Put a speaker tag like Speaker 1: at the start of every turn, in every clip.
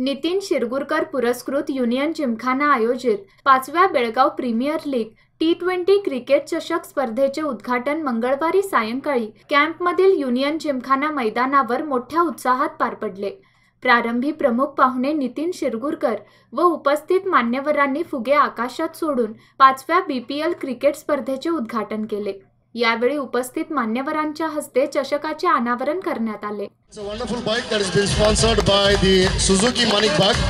Speaker 1: नितीन शिरगुरकर पुरस्कृत युनियन जिमखाना आयोजित पाचव्या Belgaum premier league T twenty cricket चषक स्पर्धेचे उद्घाटन मंगळवारी सायंकाळी कॅम्पमधील युनियन जिमखाना मैदानावर मोठ्या उत्साहात पार पडले. प्रारंभी प्रमुख पाहुणे नितीन शिरगुरकर व उपस्थित मान्यवरांनी फुगे आकाशात सोडून पाचव्या बी पी एल क्रिकेट स्पर्धेचे उद्घाटन केले. यावेळी उपस्थित मान्यवरांच्या हस्ते चषकाचे अनावरण करण्यात आले
Speaker 2: It's a wonderful bike that has been sponsored by the Suzuki Manik Bug.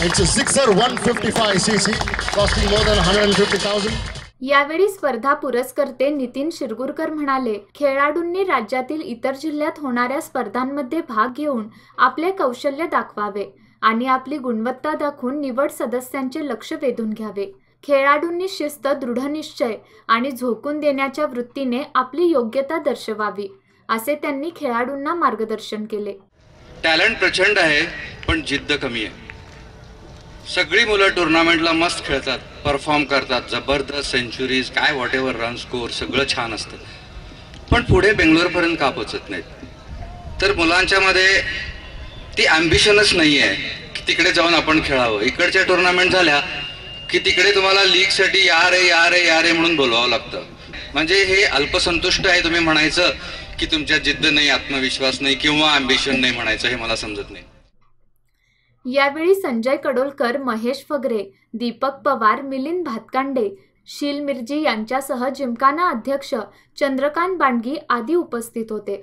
Speaker 2: It's a Zixer 155cc, costing more than 150,000.
Speaker 1: यावेळी स्पर्धा पुरस्कर्ते नितीन शिरगुरकर म्हणाले खेळाडूंनी राज्यातील इतर जिल्ह्यात होणाऱ्या स्पर्धांमध्ये भाग घेऊन आपले कौशल्य दाखवावे आणि आपली गुणवत्ता दाखवून निवड सदस्यांचे लक्ष वेधून घ्यावे खेळाडूंनी शिस्त दृढनिश्चय आणि झोकून देण्याच्या वृत्तीने आपली योग्यता दर्शवावी असे त्यांनी खेळाडूंना मार्गदर्शन केले.
Speaker 3: टॅलेंट प्रचंड आहे पण जिद्द कमी आहे. सगळी मुलं टुर्नामेंटला मस्त खेळतात परफॉर्म करतात जबरदस्त सेंचुरीज काय वॉट एव्हर रन स्कोर सगळं छान असतं. पण पुढे बेंगलोरपर्यंत का पोचत नाहीत? तर मुलांच्या मध्ये ती ॲम्बिशनच नाही आहे की तिकडे जाऊन आपण खेळावं. इकडच्या टुर्नामेंट झाल्या की तिकडे तुम्हाला लीगसाठी या रे या रे या रे म्हणून बोलवावं लागतं. म्हणजे हे अल्पसंतुष्ट आहे तुम्ही म्हणायचं की तुमच्या जिद्द नाही आत्मविश्वास नाही किंवा अम्बिशन नाही म्हणायचं हे मला समजत नाही.
Speaker 1: यावेळी संजय कडोलकर महेश फगरे दीपक पवार मिलिंद भातकांडे शील मिर्जी यांच्यासह जिमखाना अध्यक्ष चंद्रकांत बांडगी आदी उपस्थित होते.